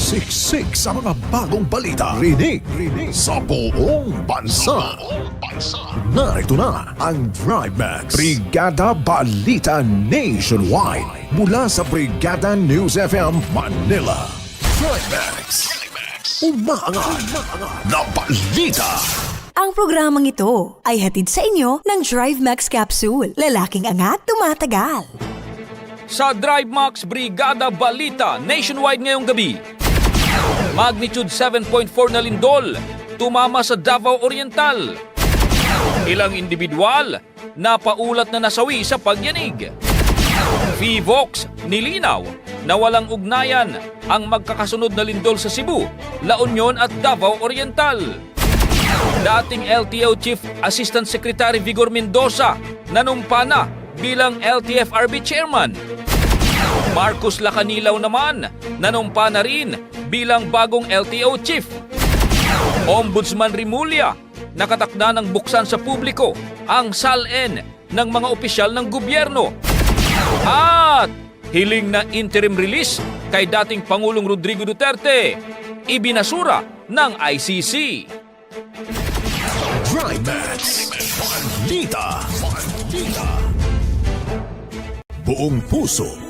Siksik sa mga bagong balita. Rinig, rinig sa buong bansa. Narito na ang Drive Max. Brigada Balita Nationwide. Mula sa Brigada News FM Manila. Drive Max. Umaangat na balita. Ang programang ito ay hatid sa inyo ng Drive Max Capsule. Lalaking angat, tumatagal. Sa Drive Max Brigada Balita nationwide ngayong gabi. Magnitude 7.4 na lindol, tumama sa Davao Oriental. Ilang individual, napaulat na nasawi sa pagyanig. VVOX, nilinaw na walang ugnayan ang magkakasunod na lindol sa Cebu, La Union at Davao Oriental. Dating LTO Chief Assistant Secretary Vigor Mendoza nanumpa na bilang LTFRB Chairman. Marcos Lacanilaw naman nanumpa na rin bilang bagong LTO Chief. Ombudsman Rimulya nakatakda ng buksan sa publiko ang SALN ng mga opisyal ng gobyerno. At hiling na interim release kay dating Pangulong Rodrigo Duterte ibinasura ng ICC. Drive Max. Balita. Balita. Buong puso.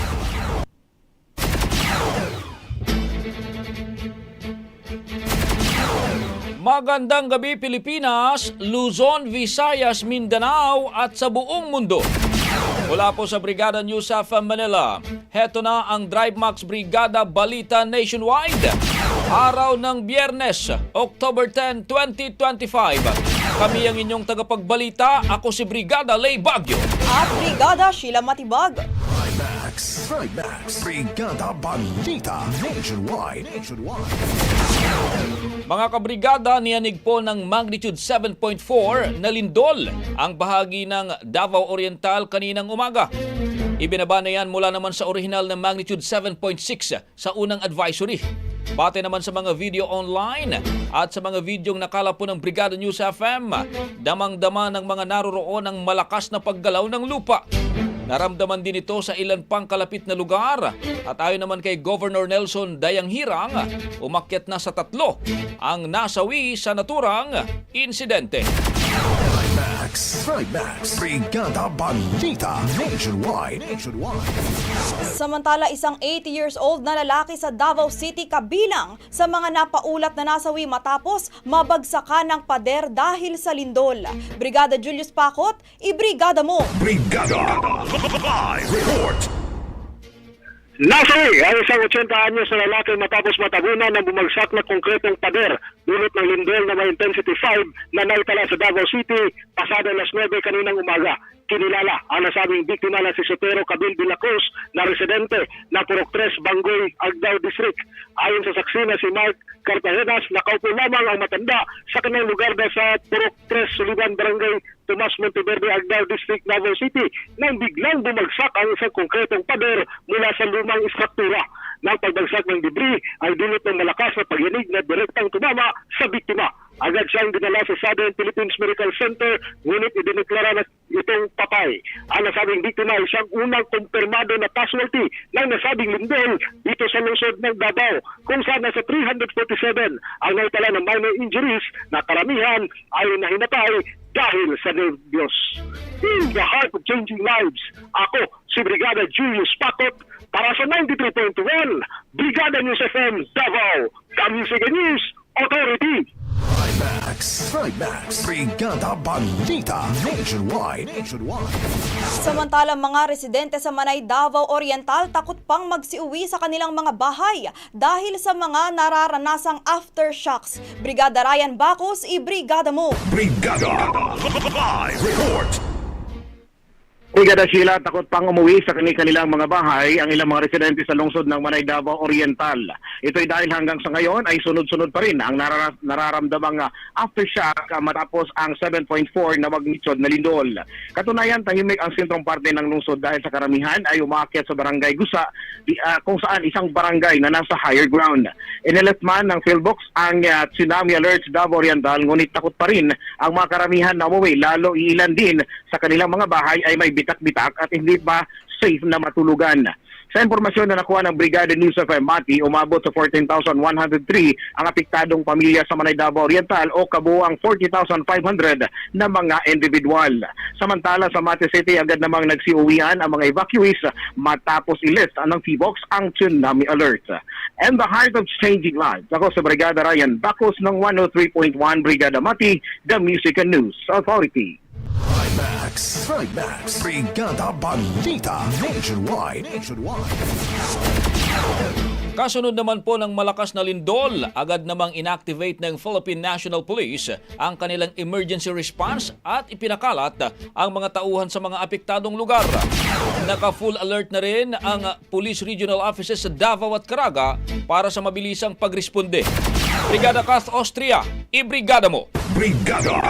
Magandang gabi Pilipinas, Luzon, Visayas, Mindanao at sa buong mundo. Mula po sa Brigada News of Manila, heto na ang Drive Max Brigada Balita Nationwide. Araw ng Biyernes, October 10, 2025. Kami ang inyong tagapagbalita. Ako si Brigada Lay Bagyo. At Brigada Sheila Matibag. Thrive Max. Thrive Max. Brigada Balita Nationwide. Nationwide. Mga kabrigada, niyanig po ng magnitude 7.4 na lindol ang bahagi ng Davao Oriental kaninang umaga. Ibinaba na yan mula naman sa original na magnitude 7.6 sa unang advisory. Pati naman sa mga video online at sa mga videong nakala po ng Brigada News FM, damang-dama ng mga naroroon ang malakas na paggalaw ng lupa. Naramdaman din ito sa ilan pang kalapit na lugar. At ayon naman kay Governor Nelson Dayanghirang, umakyat na sa tatlo ang nasawi sa naturang insidente. Trimax, Brigada Balita, Nationwide, Nationwide. Samantala, isang 80 years old na lalaki sa Davao City kabilang sa mga napaulat na nasawi matapos mabagsakan ng pader dahil sa lindol. Brigada Julius Pakot, ibrigada mo! Brigada Live Report Nasawi ang isang 80 anyos na lalaki matapos matabunan ng bumagsak na konkretong pader dulot ng lindol na may intensity 5 na naitala sa Davao City pasado alas 9 kaninang umaga. Kinilala ang nasabing biktima na si Sotero Cabil de la Cruz na residente na Purok 3, Bangoy, Agdao District. Ayon sa saksi na si Mark Cartagenas, nakaupo lamang ang matanda sa kanyang lugar na sa Purok 3, Suliban, Barangay Tomas Monteverde, Agdao District, Davao City nang biglang bumagsak ang isang konkretong pader mula sa lumang istruktura. Nang pagbagsak ng debris ay dulot ng malakas na pagyanig na direktang tumama sa biktima. Agad siyang dinala sa Southern Philippines Medical Center, ngunit idineklara na itong patay. Ang nasabing biktima ay siyang unang kumpirmado na casualty ng nasabing lindol dito sa lungsod ng Davao, kung saan nasa 347 ang naitala ng minor injuries na karamihan ay nahinatay dahil sa nervyos. In the heart of changing lives, ako si Brigada Julius Pakot para sa 93.1 Brigada News FM Davao, and News Authority. Trimax, Trimax, Brigada Balita, Nationwide, Nationwide. Samantala, mga residente sa Manay, Davao Oriental takot pang magsiuwi sa kanilang mga bahay dahil sa mga nararanasang aftershocks. Brigada Ryan Bacos, ibrigada mo! Brigada Live Report Brigada Sheila, takot pang umuwi sa kanilang mga bahay ang ilang mga residente sa lungsod ng Manay Davao Oriental. Ito'y dahil hanggang sa ngayon ay sunod-sunod pa rin ang narara- nararamdamang ah, aftershock ah, matapos ang 7.4 na magnitude na lindol. Katunayan, tahimik ang sentrong parte ng lungsod dahil sa karamihan ay umakyat sa barangay Gusa ah, kung saan isang barangay na nasa higher ground. Inilet man ng Philbox ang ah, tsunami alert Davao Oriental ngunit takot pa rin ang mga karamihan na umuwi lalo ilan din sa kanilang mga bahay ay may bitak-bitak at hindi pa safe na matulugan. Sa impormasyon na nakuha ng Brigada News of Mati, umabot sa 14,103 ang apektadong pamilya sa Manay Davao Oriental o kabuang 40,500 na mga individual. Samantala sa Mati City, agad namang nagsiuwian ang mga evacuees matapos ilist ng T-Box ang tsunami alert. And the heart of changing lives. Ako sa Brigada Ryan Bacos ng 103.1 Brigada Mati, the Music and News Authority. Trimax, Trimax, Brigada Balita, Nationwide, Nationwide. Kasunod naman po ng malakas na lindol, agad namang inactivate ng Philippine National Police ang kanilang emergency response at ipinakalat ang mga tauhan sa mga apektadong lugar. Naka-full alert na rin ang Police Regional Offices sa Davao at Caraga para sa mabilisang pagresponde. Brigada Kath Austria, ibrigada mo! Brigada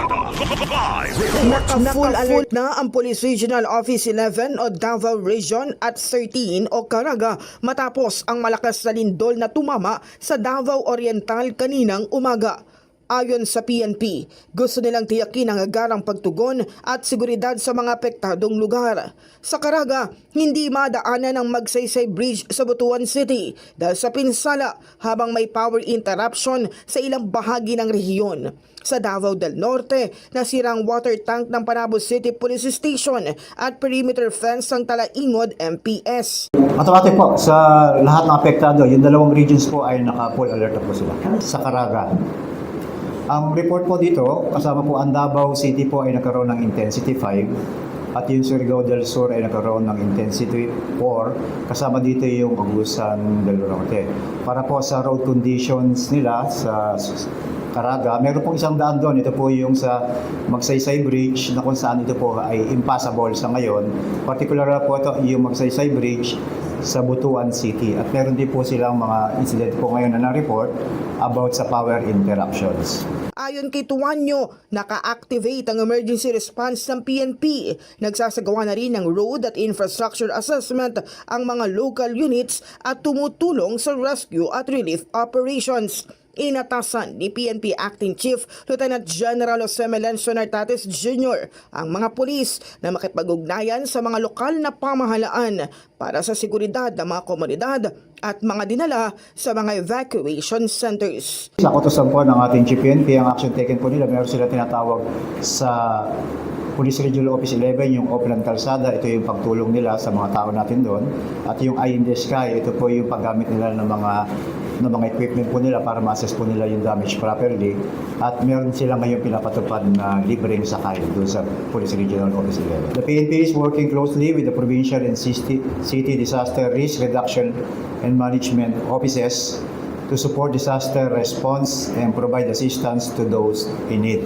Naka-full alert na ang Police Regional Office 11 o Davao Region at 13 o Caraga matapos ang malakas na lindol na tumama sa Davao Oriental kaninang umaga. Ayon sa PNP, gusto nilang tiyakin ang agarang pagtugon at seguridad sa mga apektadong lugar. Sa Caraga, hindi madaanan ang Magsaysay Bridge sa Butuan City dahil sa pinsala habang may power interruption sa ilang bahagi ng rehiyon. Sa Davao del Norte, nasirang water tank ng Panabo City Police Station at perimeter fence ng Talaingod MPS. Automatic po, sa lahat ng apektado, yung dalawang regions po ay naka-full alert po sila. Sa Caraga. Ang report po dito, kasama po ang Davao City po ay nagkaroon ng intensity 5 at yung Surigao del Sur ay nagkaroon ng intensity 4 kasama dito yung Agusan del Norte. Para po sa road conditions nila sa Caraga, meron pong isang daan doon. Ito po yung sa Magsaysay Bridge na kung saan ito po ay impassable sa ngayon. Particular po ito yung Magsaysay Bridge sa Butuan City. At meron din po silang mga incident po ngayon na na-report about sa power interruptions. Ayon kay Tuwanyo, naka-activate ang emergency response ng PNP. Nagsasagawa na rin ng road at infrastructure assessment ang mga local units at tumutulong sa rescue at relief operations. Inatasan ni PNP Acting Chief Lieutenant General Jose Melencio Nartates Jr. ang mga pulis na makipag-ugnayan sa mga lokal na pamahalaan para sa seguridad ng mga komunidad at mga dinala sa mga evacuation centers. Sa kautosan po ng ating GPNP, ang action taken po nila, meron sila tinatawag sa Police Regional Office 11, yung Open Kalsada, ito yung pagtulong nila sa mga tao natin doon. At yung Eye in the Sky, ito po yung paggamit nila ng mga ng mga equipment po nila para ma-assess po nila yung damage properly. At meron sila ngayon pinapatupad na libreng sakay doon sa Police Regional Office 11. The PNP is working closely with the provincial and city, city disaster risk reduction and management offices to support disaster response and provide assistance to those in need.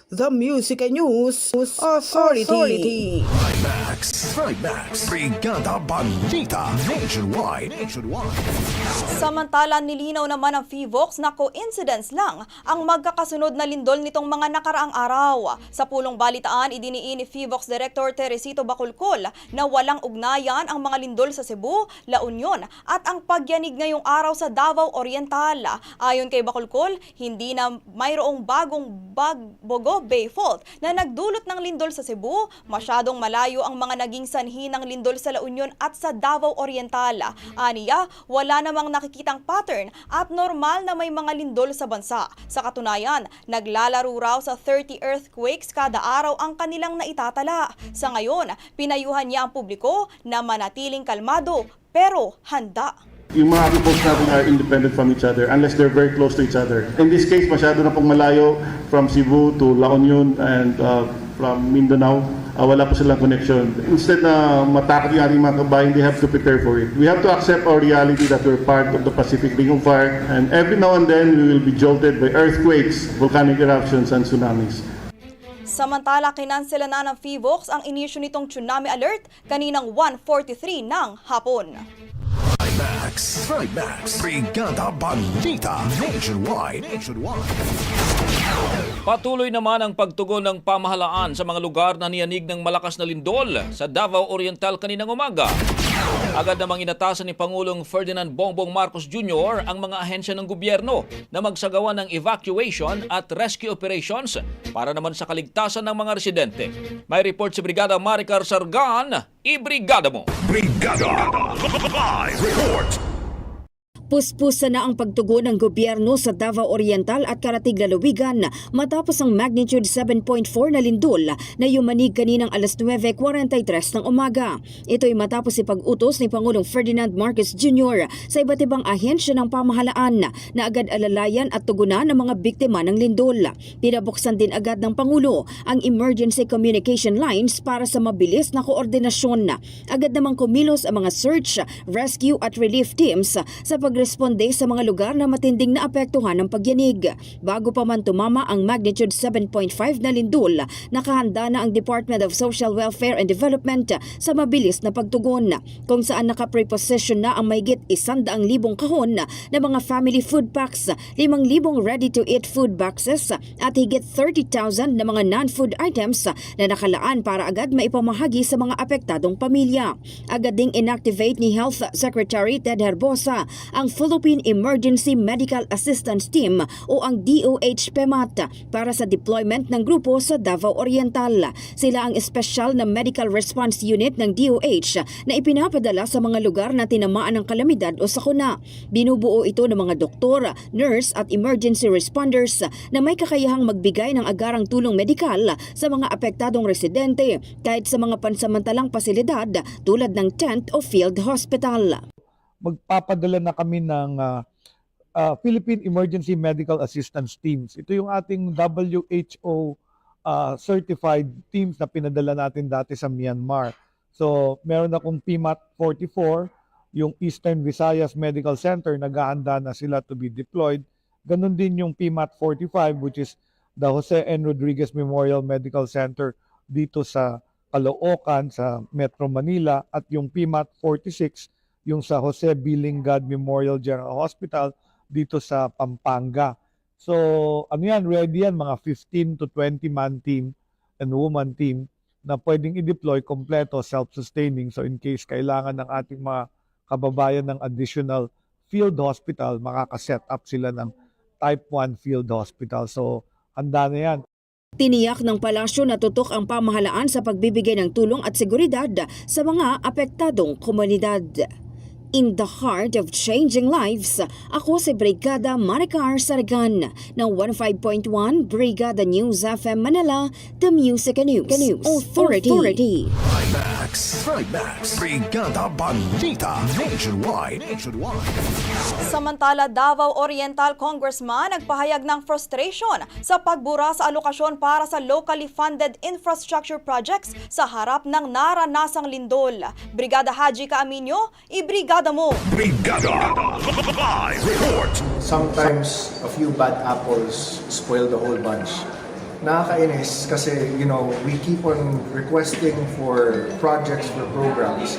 the Music and News Authority. Max, Max, Brigada Balita Nationwide. Nationwide. Samantala, nilinaw naman ng FIVOX na coincidence lang ang magkakasunod na lindol nitong mga nakaraang araw. Sa pulong balitaan, idiniin ni FIVOX Director Teresito Baculcol na walang ugnayan ang mga lindol sa Cebu, La Union at ang pagyanig ngayong araw sa Davao Oriental. Ayon kay Baculcol, hindi na mayroong bagong Bay Fault na nagdulot ng lindol sa Cebu, masyadong malayo ang mga naging sanhi ng lindol sa La Union at sa Davao Oriental. Aniya, wala namang nakikitang pattern at normal na may mga lindol sa bansa. Sa katunayan, naglalaro raw sa 30 earthquakes kada araw ang kanilang naitatala. Sa ngayon, pinayuhan niya ang publiko na manatiling kalmado pero handa. Yung mga reports natin are independent from each other unless they're very close to each other. In this case, masyado na pong malayo from Cebu to La Union and uh, from Mindanao. Uh, wala po silang connection. Instead na matakot yung ating mga kabayan, they have to prepare for it. We have to accept our reality that we're part of the Pacific Ring of Fire and every now and then we will be jolted by earthquakes, volcanic eruptions, and tsunamis. Samantala, kinansela na ng FIVOX ang inisyu nitong tsunami alert kaninang 1.43 ng hapon. Max, Max, Brigada Balita Nationwide. Nationwide. Patuloy naman ang pagtugon ng pamahalaan sa mga lugar na niyanig ng malakas na lindol sa Davao Oriental kaninang umaga. Agad namang inatasan ni Pangulong Ferdinand Bongbong Marcos Jr. ang mga ahensya ng gobyerno na magsagawa ng evacuation at rescue operations para naman sa kaligtasan ng mga residente. May report si Brigada Maricar Sargan, i-brigada mo! Brigada Live Report. Puspusa na ang pagtugon ng gobyerno sa Davao Oriental at Karatig Lalawigan matapos ang magnitude 7.4 na lindol na yumanig kaninang alas 9.43 ng umaga. Ito ay matapos ipag-utos ni Pangulong Ferdinand Marcos Jr. sa iba't ibang ahensya ng pamahalaan na agad alalayan at tugunan ng mga biktima ng lindol. Pinabuksan din agad ng Pangulo ang emergency communication lines para sa mabilis na koordinasyon. Agad namang kumilos ang mga search, rescue at relief teams sa pagresponde sa mga lugar na matinding naapektuhan ng pagyanig. Bago pa man tumama ang magnitude 7.5 na lindol, nakahanda na ang Department of Social Welfare and Development sa mabilis na pagtugon kung saan nakapreposition na ang mahigit 100,000 kahon na mga family food packs, 5,000 ready-to-eat food boxes at higit 30,000 na mga non-food items na nakalaan para agad maipamahagi sa mga apektadong pamilya. Agad ding inactivate ni Health Secretary Ted Herbosa ang Philippine Emergency Medical Assistance Team o ang DOH PEMAT para sa deployment ng grupo sa Davao Oriental. Sila ang espesyal na Medical Response Unit ng DOH na ipinapadala sa mga lugar na tinamaan ng kalamidad o sakuna. Binubuo ito ng mga doktor, nurse at emergency responders na may kakayahang magbigay ng agarang tulong medikal sa mga apektadong residente kahit sa mga pansamantalang pasilidad tulad ng tent o field hospital. Magpapadala na kami ng ah, ah, Philippine Emergency Medical Assistance Teams. Ito yung ating WHO ah, certified teams na pinadala natin dati sa Myanmar. So, meron akong PMAT 44, yung Eastern Visayas Medical Center, naghahanda na sila to be deployed. Ganon din yung PMAT 45, which is the Jose N. Rodriguez Memorial Medical Center dito sa Caloocan, sa Metro Manila, at yung PMAT 46, yung sa Jose Bilingad Memorial General Hospital dito sa Pampanga. So, ano yan, ready yan, mga 15 to 20 man team. and woman team na pwedeng i-deploy kompleto self-sustaining. So in case kailangan ng ating mga kababayan ng additional field hospital, makaka-set up sila ng type 1 field hospital. So handa na yan. Tiniyak ng palasyo na tutok ang pamahalaan sa pagbibigay ng tulong at seguridad sa mga apektadong komunidad. In the heart of changing lives, ako si Brigada Maricar Saragan ng 15.1 Brigada News FM Manila, The Music and News, News Authority. Authority. Trimax. Trimax. Brigada Balita. Nationwide. Nationwide. Samantala, Davao Oriental Congressman nagpahayag ng frustration sa pagbura sa alokasyon para sa locally funded infrastructure projects sa harap ng naranasang lindol. Brigada Haji Kaaminyo, ibrigada mo! Brigada. Live report. sometimes a few bad apples spoil the whole bunch. Nakakainis kasi, you know, we keep on requesting for projects, for programs.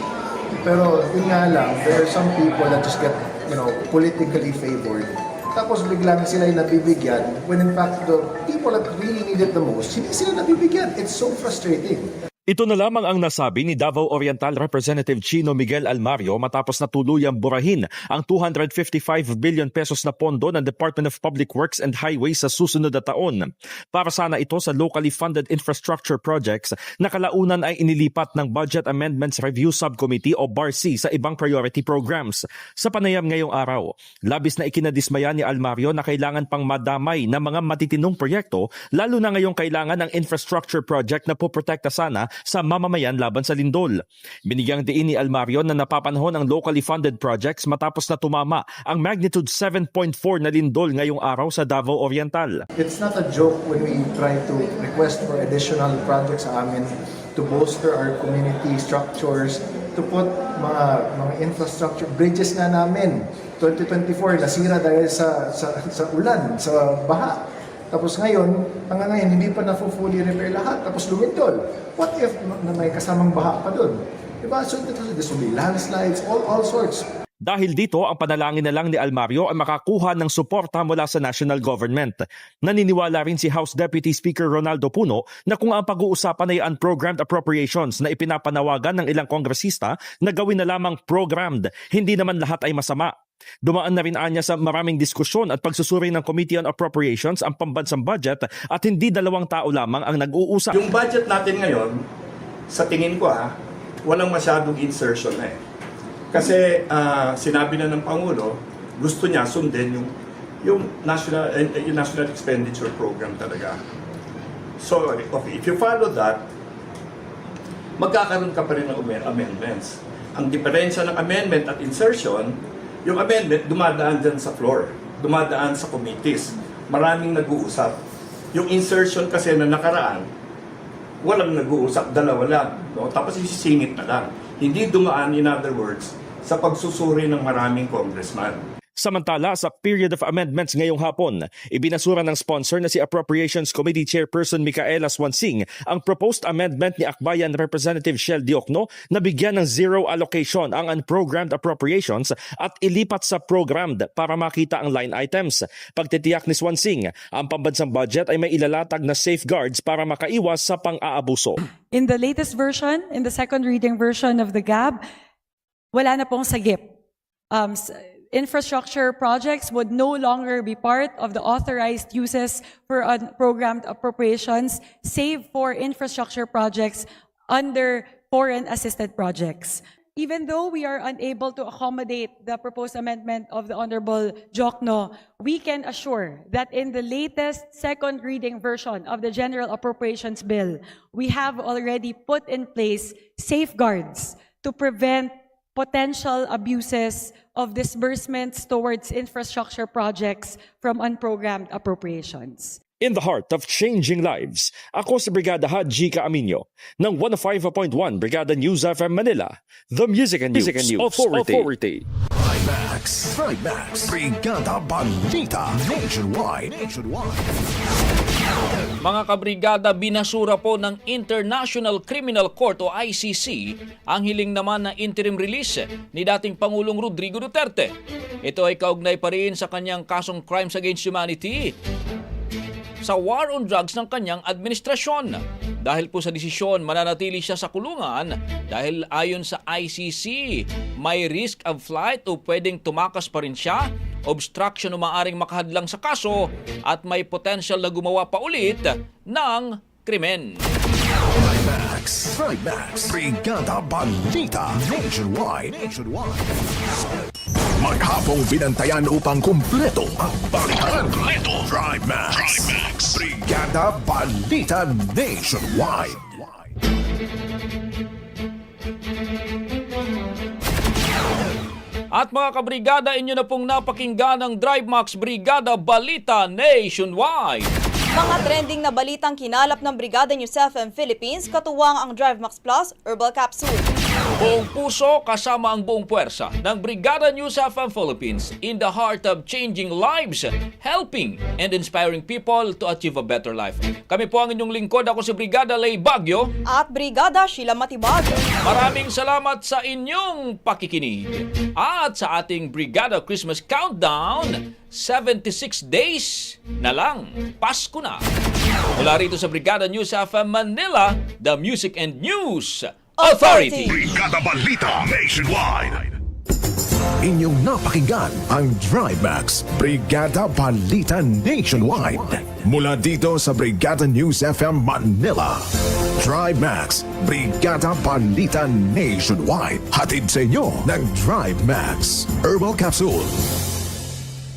Pero yun nga lang, there are some people that just get, you know, politically favored. Tapos biglang sila yung nabibigyan when in fact the people that really need it the most, hindi sila nabibigyan. It's so frustrating. Ito na lamang ang nasabi ni Davao Oriental Representative Chino Miguel Almario matapos na tuluyang burahin ang 255 billion pesos na pondo ng Department of Public Works and Highways sa susunod na taon. Para sana ito sa locally funded infrastructure projects na kalaunan ay inilipat ng Budget Amendments Review Subcommittee o BARC sa ibang priority programs. Sa panayam ngayong araw, labis na ikinadismaya ni Almario na kailangan pang madamay ng mga matitinong proyekto lalo na ngayong kailangan ng infrastructure project na poprotekta sana sa mamamayan laban sa lindol. Binigyang diin ni Almario na napapanahon ang locally funded projects matapos na tumama ang magnitude 7.4 na lindol ngayong araw sa Davao Oriental. It's not a joke when we try to request for additional projects sa amin to bolster our community structures, to put mga, mga infrastructure, bridges na namin. 2024, nasira dahil sa, sa, sa ulan, sa baha. Tapos ngayon, hanggang ngayon, hindi pa na fully repair lahat. Tapos lumindol. What if na may kasamang baha pa doon? Diba? So, this will be landslides, all, all sorts. Dahil dito, ang panalangin na lang ni Almario ay makakuha ng suporta mula sa national government. Naniniwala rin si House Deputy Speaker Ronaldo Puno na kung ang pag-uusapan ay unprogrammed appropriations na ipinapanawagan ng ilang kongresista na gawin na lamang programmed, hindi naman lahat ay masama. Dumaan na rin anya sa maraming diskusyon at pagsusuri ng Committee on Appropriations ang pambansang budget at hindi dalawang tao lamang ang nag-uusap. Yung budget natin ngayon, sa tingin ko ah, walang masyadong insertion na eh. Kasi ah, sinabi na ng Pangulo, gusto niya sundin yung yung national eh, yung national expenditure program talaga. So, okay, if you follow that, magkakaroon ka pa rin ng amen- amendments. Ang diferensya ng amendment at insertion, yung amendment dumadaan dyan sa floor, dumadaan sa committees. Maraming nag-uusap. Yung insertion kasi na nakaraan, walang nag-uusap, dalawa lang. No? Tapos isisingit na lang. Hindi dumaan, in other words, sa pagsusuri ng maraming congressman. Samantala, sa period of amendments ngayong hapon, ibinasura ng sponsor na si Appropriations Committee Chairperson Micaela Swansing ang proposed amendment ni Akbayan Representative Shell Diokno na bigyan ng zero allocation ang unprogrammed appropriations at ilipat sa programmed para makita ang line items. Pagtitiyak ni Swansing, ang pambansang budget ay may ilalatag na safeguards para makaiwas sa pang-aabuso. In the latest version, in the second reading version of the GAB, wala na pong sagip. Um, infrastructure projects would no longer be part of the authorized uses for unprogrammed appropriations, save for infrastructure projects under foreign assisted projects. Even though we are unable to accommodate the proposed amendment of the Honorable Jokno, we can assure that in the latest second reading version of the General Appropriations Bill, we have already put in place safeguards to prevent potential abuses of disbursements towards infrastructure projects from unprogrammed appropriations. In the heart of changing lives, ako si Brigada Haji Kaaminyo ng 105.1 Brigada News FM Manila, the Music and News, Music and News Authority. Authority. Trimax. Trimax. Brigada Balita. Nationwide. Nationwide. Mga kabrigada, binasura po ng International Criminal Court o ICC ang hiling naman na interim release ni dating Pangulong Rodrigo Duterte. Ito ay kaugnay pa rin sa kanyang kasong crimes against humanity sa war on drugs ng kanyang administrasyon. Dahil po sa desisyon, mananatili siya sa kulungan dahil ayon sa ICC, may risk of flight o pwedeng tumakas pa rin siya, obstruction o maaring makahadlang sa kaso at may potential na gumawa pa ulit ng krimen. Trimax. Trimax. Brigada Balita. Nationwide. Nationwide. Maghapong binantayan upang kumpleto ang balitan. Kumpleto. Trimax. Brigada Balita Nationwide. At mga kabrigada, inyo na pong napakinggan ang Drive Max Brigada Balita Nationwide. Mga trending na balitang kinalap ng Brigada News FM Philippines, katuwang ang Drive Max Plus Herbal Capsule. Buong puso kasama ang buong puwersa ng Brigada News FM Philippines in the heart of changing lives, helping and inspiring people to achieve a better life. Kami po ang inyong lingkod. Ako si Brigada Lay Bagyo. At Brigada Sheila Matibag. Maraming salamat sa inyong pakikinig. At sa ating Brigada Christmas Countdown, 76 days na lang. Pasko na. Mula rito sa Brigada News FM Manila, the Music and News Authority. Brigada Balita Nationwide. Inyong napakinggan ang Trimax Brigada Balita Nationwide. Mula dito sa Brigada News FM Manila. Trimax Brigada Balita Nationwide. Hatid sa inyo ng Trimax Herbal Capsule.